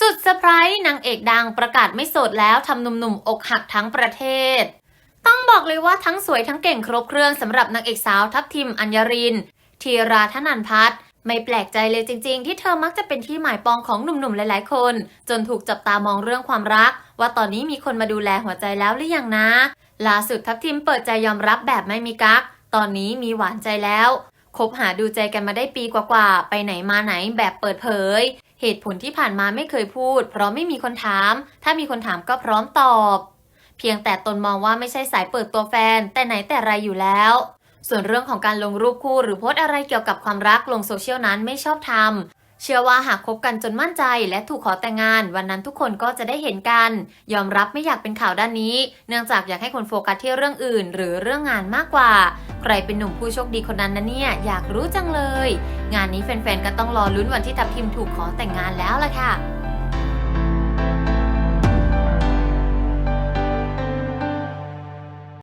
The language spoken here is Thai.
สุดเซอร์ไพรส์นางเอกดังประกาศไม่โสดแล้วทำหนุ่มๆอกหักทั้งประเทศ ต้องบอกเลยว่าทั้งสวยทั้งเก่งครบเครื่องสำหรับนางเอกสาวทัพทิมอัญญรินธีราธนันพัฒน์ไม่แปลกใจเลยจริงๆ ที่เธอมักจะเป็นที่หมายปองของหนุ่มๆหลายๆคน จนถูกจับตามองเรื่องความรัก ว่าตอนนี้มีคนมาดูแลหัวใจแล้วหรือยังนะล่าสุดทัพทิมเปิดใจยอมรับแบบไม่มีกักตอนนี้มีหวานใจแล้วคบหาดูใจกันมาได้ปีกว่าๆ ไปไหนมาไหนแบบเปิดเผย เหตุผลที่ผ่านมาไม่เคยพูด เพราะไม่มีคนถาม ถ้ามีคนถามก็พร้อมตอบ เพียงแต่ตนมองว่าไม่ใช่สายเปิดตัวแฟน แต่ไหนแต่ไรอยู่แล้ว ส่วนเรื่องของการลงรูปคู่หรือโพสอะไรเกี่ยวกับความรักลงโซเชียลนั้นไม่ชอบทำ เชื่อว่าหากคบกันจนมั่นใจและถูกขอแต่งงาน วันนั้นทุกคนก็จะได้เห็นกัน ยอมรับไม่อยากเป็นข่าวด้านนี้ เนื่องจากอยากให้คนโฟกัสที่เรื่องอื่น หรือเรื่องงานมากกว่า ใครเป็นหนุ่มผู้โชคดีคนนั้นนะเนี่ยอยากรู้จังเลย งานนี้แฟนๆก็ต้องรอลุ้นวันที่ทัพทิมถูกขอแต่งงานแล้วล่ะค่ะ